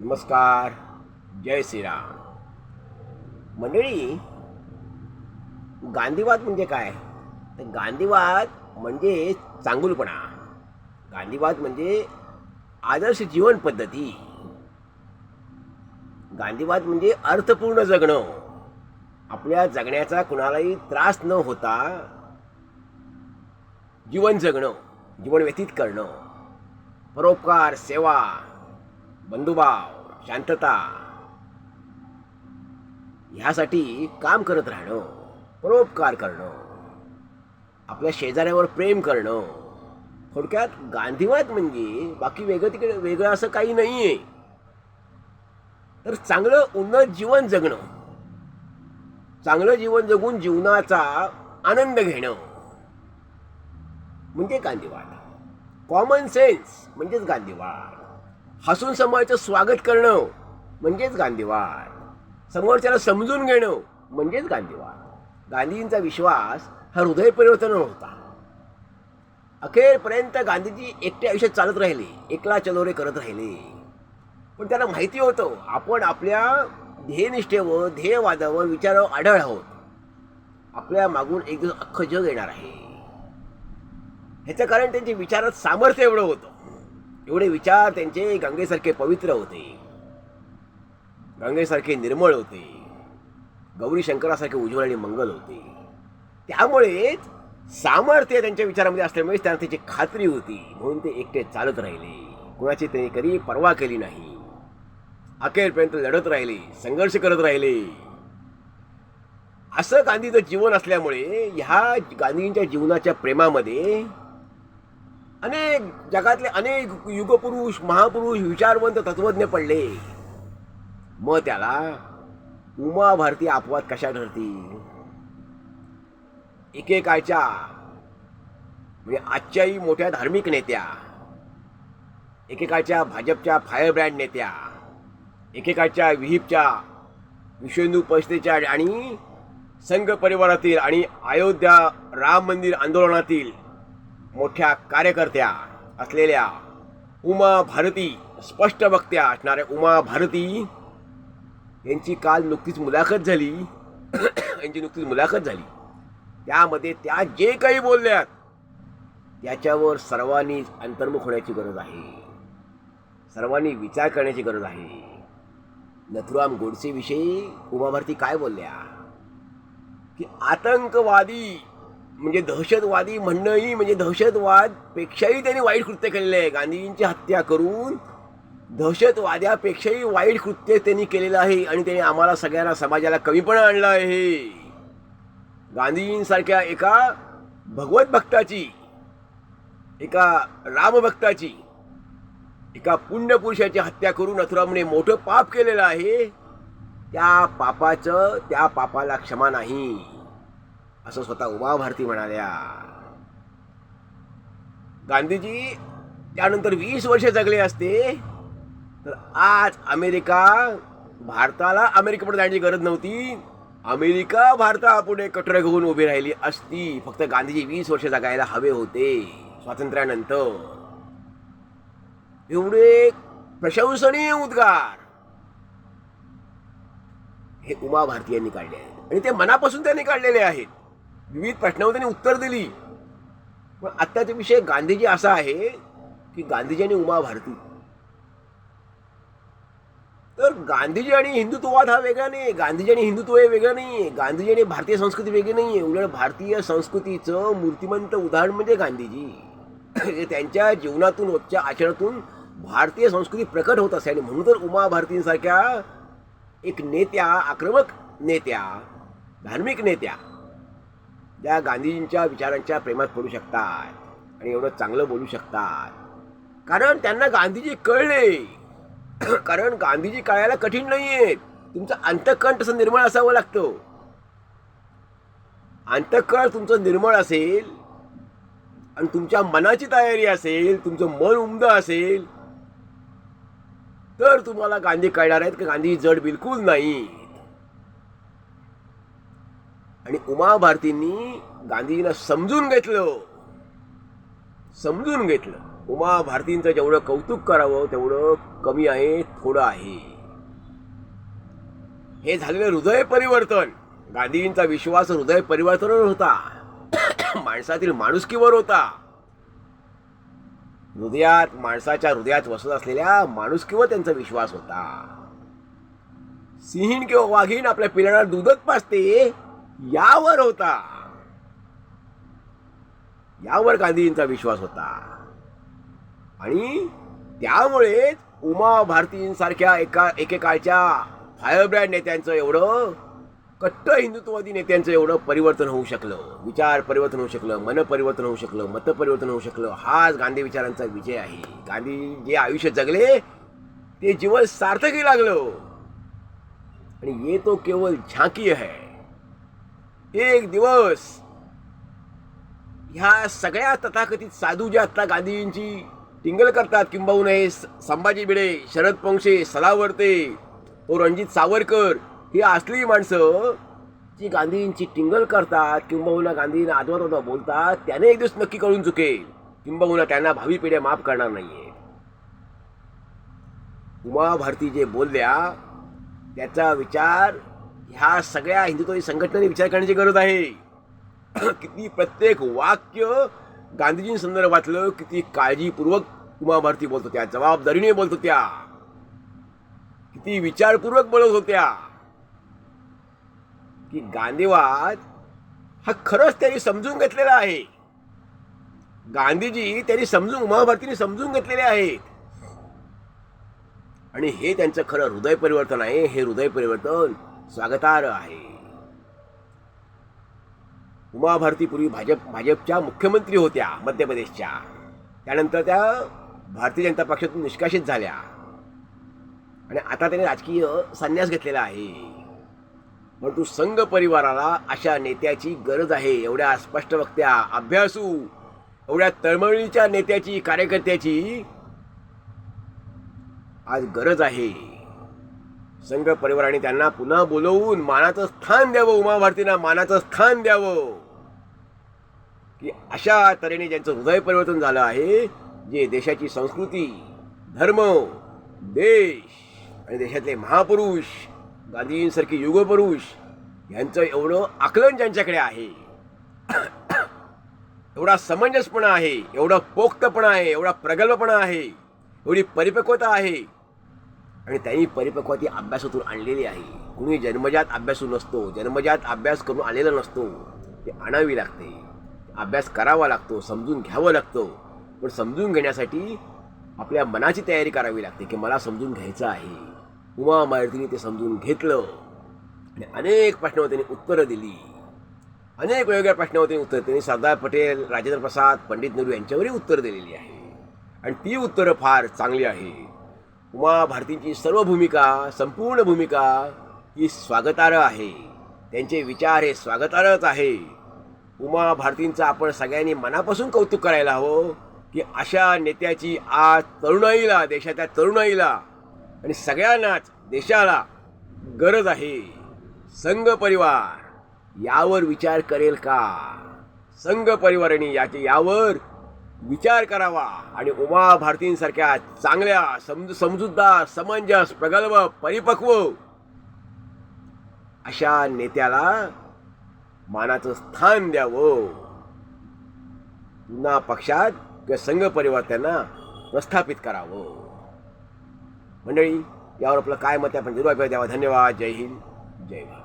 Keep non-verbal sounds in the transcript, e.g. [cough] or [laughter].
नमस्कार जय श्रीराम. मंडळी गांधीवाद म्हणजे काय? तर गांधीवाद म्हणजे चांगुलपणा. गांधीवाद म्हणजे आदर्श जीवन पद्धती. गांधीवाद म्हणजे अर्थपूर्ण जगणं. आपल्या जगण्याचा कुणालाही त्रास न होता जीवन जगणं जीवन व्यतीत करणं. परोपकार सेवा बंधुभाव शांतता. ह्यासाठी काम करत राहणं परोपकार करणं आपल्या शेजाऱ्यावर प्रेम करणं. थोडक्यात गांधीवाद म्हणजे बाकी वेगळं तिकडे वेगळं असं काही नाही आहे तर चांगलं उन्नत जीवन जगणं. चांगलं जीवन जगून जीवनाचा आनंद घेणं. म्हणजे गांधीवाद. कॉमन सेन्स म्हणजेच गांधीवाद. हसून समोरचं स्वागत करणं म्हणजेच गांधीवाद. समोरच्याला समजून घेणं म्हणजेच गांधीवाद. गांधीजींचा विश्वास हा हृदय परिवर्तन होता. अखेरपर्यंत गांधीजी एकटे आयुष्यात चालत राहिले एकला चलोरे करत राहिले. पण त्यांना माहिती होतं आपण आपल्या ध्येयनिष्ठेवर ध्येयवादावर विचारावर आढळ आहोत. आपल्या मागून एक दिवस अख्खं जग येणार आहे. ह्याचं कारण त्यांच्या विचारात सामर्थ्य एवढं होतं. एवढे विचार त्यांचे गंगेसारखे पवित्र होते. गंगेसारखे निर्मळ होते. गौरी शंकरासारखे उज्ज्वल आणि मंगल होते. त्यामुळेच सामर्थ्य त्यांच्या विचारामध्ये असल्यामुळे त्यांना त्याची खात्री होती. म्हणून ते एकटे चालत राहिले. कुणाची त्यांनी कधी पर्वा केली नाही. अखेरपर्यंत लढत राहिले. संघर्ष करत राहिले. असं गांधीचं जीवन असल्यामुळे ह्या गांधींच्या जीवनाच्या प्रेमामध्ये अनेक जगातले अनेक युगपुरुष महापुरुष विचारवंत तत्वज्ञ पडले. मग त्याला उमा भारती अपवाद कशा ठरतील एकेकाळच्या म्हणजे आजच्याही मोठ्या धार्मिक नेत्या एकेकाळच्या भाजपच्या फायरब्रँड नेत्या एकेकाळच्या विहिपच्या विश्वेंदू परिषदेच्या आणि संघ परिवारातील आणि अयोध्या राम मंदिर आंदोलनातील मोठ्या कार्यकर्त्या असलेल्या उमा भारती स्पष्ट वक्त्या असणाऱ्या उमा भारती यांची काल नुकतीच मुलाखत झाली. [coughs] यांची नुकतीच मुलाखत झाली. त्यामध्ये त्या जे काही बोलल्यात त्याच्यावर सर्वांनीच अंतर्मुख होण्याची गरज आहे. सर्वांनी विचार करण्याची गरज आहे. नथुराम गोडसेविषयी उमा भारती काय बोलल्या? की आतंकवादी म्हणजे दहशतवादी म्हणणंही म्हणजे दहशतवादपेक्षाही त्यांनी वाईट कृत्य केलेलं आहे. गांधीजींची हत्या करून दहशतवाद्यापेक्षाही वाईट कृत्य त्यांनी केलेलं आहे आणि त्यांनी आम्हाला सगळ्यांना समाजाला कमीपणा आणला आहे. गांधीजींसारख्या एका भगवत भक्ताची एका रामभक्ताची एका पुण्यपुरुषाची हत्या करून नथुरामने मोठं पाप केलेलं आहे त्या पापाचं त्या पापाला क्षमा नाही. असं स्वतः उमा भारती म्हणाल्या. गांधीजी त्यानंतर वीस वर्ष जगले असते. तर आज अमेरिका भारताला अमेरिकेपुढे जाण्याची गरज नव्हती. अमेरिका भारतापुढे कटोरे घेऊन उभी राहिली असती. फक्त गांधीजी वीस वर्ष जगायला हवे होते स्वातंत्र्यानंतर. एवढे प्रशंसनीय उद्गार हे उमा भारती यांनी काढले आहेत. आणि ते मनापासून त्यांनी काढलेले आहेत. विविध प्रश्नावर त्यांनी उत्तर दिली. पण आत्ताचा विषय गांधीजी असा आहे की गांधीजी आणि उमा भारती तर गांधीजी आणि हिंदुत्ववाद हा वेगळा नाही गांधीजी आणि हिंदुत्व हे वेगळं नाही आहे गांधीजी आणि भारतीय संस्कृती वेगळी नाही आहे उलट भारतीय संस्कृतीचं मूर्तिमंत उदाहरण म्हणजे गांधीजी. त्यांच्या जीवनातून रोजच्या आचरणातून भारतीय संस्कृती प्रकट होत असे आणि म्हणून तर उमा भारतींसारख्या एक नेत्या आक्रमक नेत्या धार्मिक नेत्या त्या गांधीजींच्या विचारांच्या प्रेमात पडू शकतात आणि एवढं चांगलं बोलू शकतात. कारण त्यांना गांधीजी कळले. [clears throat] कारण गांधीजी कळायला कठीण नाही आहेत तुमचं अंतकण तसं निर्मळ असावं लागतं. अंतःकरण तुमचं निर्मळ असेल आणि तुमच्या मनाची तयारी असेल तुमचं मन उमदं असेल तर तुम्हाला गांधी कळणार आहेत की गांधी जड बिलकुल नाही. आणि उमा भारतींनी गांधीजींना समजून घेतलं. समजून घेतलं. उमा भारतींचं जेवढं कौतुक करावं तेवढं कमी आहे थोडं आहे. हे झालेलं हृदय परिवर्तन. गांधीजींचा विश्वास हृदय परिवर्तनावर होता. [coughs] माणसातील माणुसकीवर होता. हृदयात माणसाच्या हृदयात वसत असलेल्या माणुसकीवर त्यांचा विश्वास होता. सिंहीण किंवा वाघीण आपल्या पिल्लांना दुधच पाजते यावर होता. यावर गांधीजींचा विश्वास होता. आणि त्यामुळेच उमा भारतींसारख्या एका एकेकाळच्या फायरब्रँड नेत्यांचं एवढं कट्ट हिंदुत्ववादी नेत्यांचं एवढं परिवर्तन होऊ शकलं. विचार परिवर्तन होऊ शकलं मन परिवर्तन होऊ शकलं मत परिवर्तन होऊ शकलं. हाच गांधी विचारांचा विजय आहे. गांधी जे आयुष्य जगले ते जीवन सार्थकी लागलं. आणि ये तो केवळ झाकी आहे एक दिवस. ह्या सगळ्या तथाकथित साधू ज्या आता गांधीजींची टिंगल करतात किंबहुना हे संभाजी भिडे शरद पंक्षे सलावरते तो रणजित सावरकर ही असली माणसं जी गांधींची टिंगल करतात किंबहुना गांधींना आदवत बोलतात त्याने एक दिवस नक्की कळून चुकेल. किंबहुना त्यांना भावी पिढ्या माफ करणार नाहीये. उमा भारती जे बोलल्या त्याचा विचार ह्या सगळ्या हिंदुत्वादी संघटनेने विचार करण्याची गरज आहे. किती प्रत्येक वाक्य गांधीजींसंदर्भातलं किती काळजीपूर्वक उमा भारती बोलत होत्या जबाबदारीने बोलत होत्या. किती विचारपूर्वक बोलत होत्या. की गांधीवाद हा खरंच त्यांनी समजून घेतलेला आहे. गांधीजी त्यांनी समजून उमा भारतीने समजून घेतलेले आहेत. आणि हे त्यांचं खरं हृदय परिवर्तन आहे. हे हृदय परिवर्तन स्वागतार्ह आहे. उमा भारती पूर्वी भाजप भाजपच्या मुख्यमंत्री होत्या मध्य प्रदेशच्या. त्यानंतर त्या भारतीय जनता पक्षातून निष्कासित झाल्या. आणि आता त्याने राजकीय संन्यास घेतलेला आहे. परंतु संघ परिवाराला अशा नेत्याची गरज आहे एवढ्या स्पष्ट वक्त्या अभ्यासू एवढ्या तळमळीच्या नेत्याची कार्यकर्त्याची आज गरज आहे. संघ परिवाराने त्यांना पुन्हा बोलवून मानाचं स्थान द्यावं उमा भारतींना मानाचं स्थान द्यावं. की अशा तऱ्हेने ज्यांचं हृदय परिवर्तन झालं आहे जे देशाची संस्कृती धर्म देश आणि देशातले महापुरुष गांधीजींसारखे युगपुरुष यांचं एवढं आकलन ज्यांच्याकडे आहे [coughs] एवढा समंजसपणा आहे एवढा पोक्तपणा आहे एवढा प्रगल्भपणा आहे एवढी परिपक्वता आहे आणि त्यांनी परिपक्वती अभ्यासातून आणलेली आहे. कुणी जन्मजात अभ्यासू नसतो जन्मजात अभ्यास करून आलेला नसतो ते आणावी लागते. अभ्यास करावा लागतो समजून घ्यावं लागतो. पण समजून घेण्यासाठी आपल्या मनाची तयारी करावी लागते की मला समजून घ्यायचं आहे. उमा मारुतीने ते समजून घेतलं. आणि अनेक प्रश्नावर त्यांनी उत्तरं दिली. अनेक वेगवेगळ्या प्रश्नावर त्यांनी उत्तरं त्यांनी सरदार पटेल राजेंद्र प्रसाद पंडित नेहरू यांच्यावरही उत्तर दिलेली आहे. आणि ती उत्तरं फार चांगली आहे उमा भारतींची सर्व भूमिका संपूर्ण भूमिका ही स्वागतार्ह आहे. त्यांचे विचार हे स्वागतार्हच आहे. उमा भारतींचं आपण सगळ्यांनी मनापासून कौतुक करायला हवं की अशा नेत्याची आज तरुणाईला देशाच्या तरुणाईला आणि सगळ्यांनाच देशाला गरज आहे. संघ परिवार यावर विचार करेल का? संघ परिवाराने याचे यावर विचार करावा आणि उमा भारतींसारख्या चांगल्या समज समजूतदार समंजस प्रगल्भ परिपक्व अशा नेत्याला मानाचं स्थान द्यावं. पुन्हा पक्षात किंवा संघ परिवार त्यांना प्रस्थापित करावं. मंडळी यावर आपलं काय मत आहे? आपण जरूर ऐकूया द्यावा धन्यवाद. जय हिंद. जय भारत.